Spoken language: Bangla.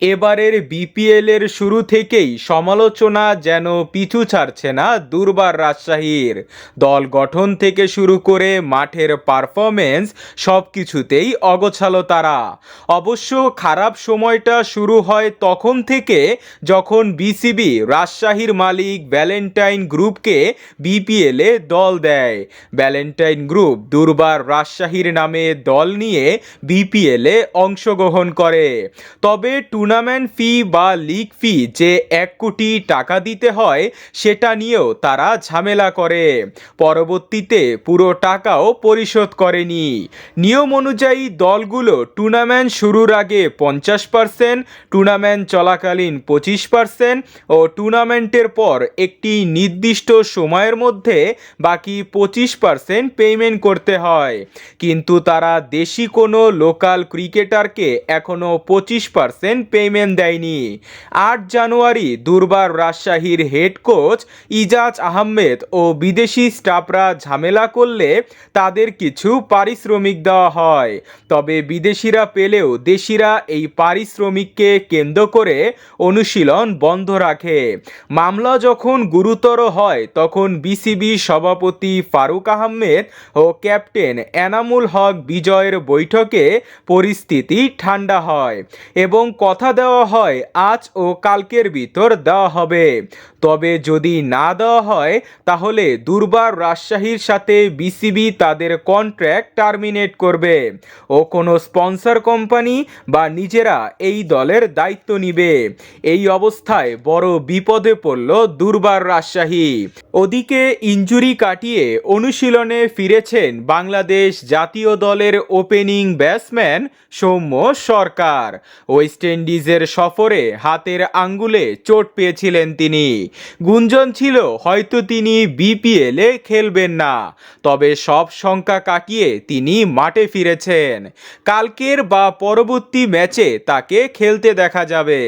এবারের বিপিএলের শুরু থেকেই সমালোচনা যেন পিছু ছাড়ছে না দুর্বার রাজশাহীর। দল গঠন থেকে শুরু করে মাঠের পারফরমেন্স সব কিছুতেই অগোছালো তারা। অবশ্য খারাপ সময়টা শুরু হয় তখন থেকে যখন বিসিবি রাজশাহীর মালিক ভ্যালেন্টাইন গ্রুপকে বিপিএলে দল দেয়। ভ্যালেন্টাইন গ্রুপ দুর্বার রাজশাহীর নামে দল নিয়ে বিপিএলে অংশগ্রহণ করে। তবে টুর্নামেন্ট ফি বা লিগ ফি যে এক কোটি টাকা দিতে হয়, সেটা নিয়েও তারা ঝামেলা করে। পরবর্তীতে পুরো টাকাও পরিশোধ করেনি। নিয়ম অনুযায়ী দলগুলো টুর্নামেন্ট শুরুর আগে পঞ্চাশ পার্সেন্ট, টুর্নামেন্ট চলাকালীন পঁচিশ পার্সেন্ট ও টুর্নামেন্টের পর একটি নির্দিষ্ট সময়ের মধ্যে বাকি পঁচিশ পার্সেন্ট পেমেন্ট করতে হয়। কিন্তু তারা দেশি কোনো লোকাল ক্রিকেটারকে এখনও পঁচিশ পার্সেন্ট পেমেন্ট দেয়নি। আট জানুয়ারি দুর্বার রাজশাহীর হেড কোচ ইজাজ আহমেদ ও বিদেশি স্টাফরা ঝামেলা করলে তাদের কিছু পারিশ্রমিক দেওয়া হয়। তবে বিদেশিরা পেলেও দেশিরা এই পারিশ্রমিককে কেন্দ্র করে অনুশীলন বন্ধ রাখে। মামলা যখন গুরুতর হয়, তখন বিসিবি সভাপতি ফারুক আহমেদ ও ক্যাপ্টেন এনামুল হক বিজয়ের বৈঠকে পরিস্থিতি ঠান্ডা হয় এবং কথা দেওয়া হয়, আজ ও কালকের ভিতর দেওয়া হবে। তবে যদি না দেওয়া হয়, তাহলে দুর্বার রাজশাহীর সাথে বিসিবি তাদের কন্ট্র্যাক্ট টার্মিনেট করবে ও কোনো স্পন্সর কোম্পানি বা নিজেরা এই দলের দায়িত্ব নিবে। এই অবস্থায় বড় বিপদে পড়ল দুর্বার রাজশাহী। ওদিকে ইঞ্জুরি কাটিয়ে অনুশীলনে ফিরেছেন বাংলাদেশ জাতীয় দলের opening batsman Soumya Sarkar. West ইন্ডিজের সফরে হাতের আঙ্গুলে চোট পেয়েছিলেন তিনি। গুঞ্জন ছিল, হয়তো তিনি বিপিএলে খেলবেন না, তবে সব শঙ্কা কাটিয়ে তিনি মাঠে ফিরেছেন। কালকের বা পরবর্তী ম্যাচে তাকে খেলতে দেখা যাবে।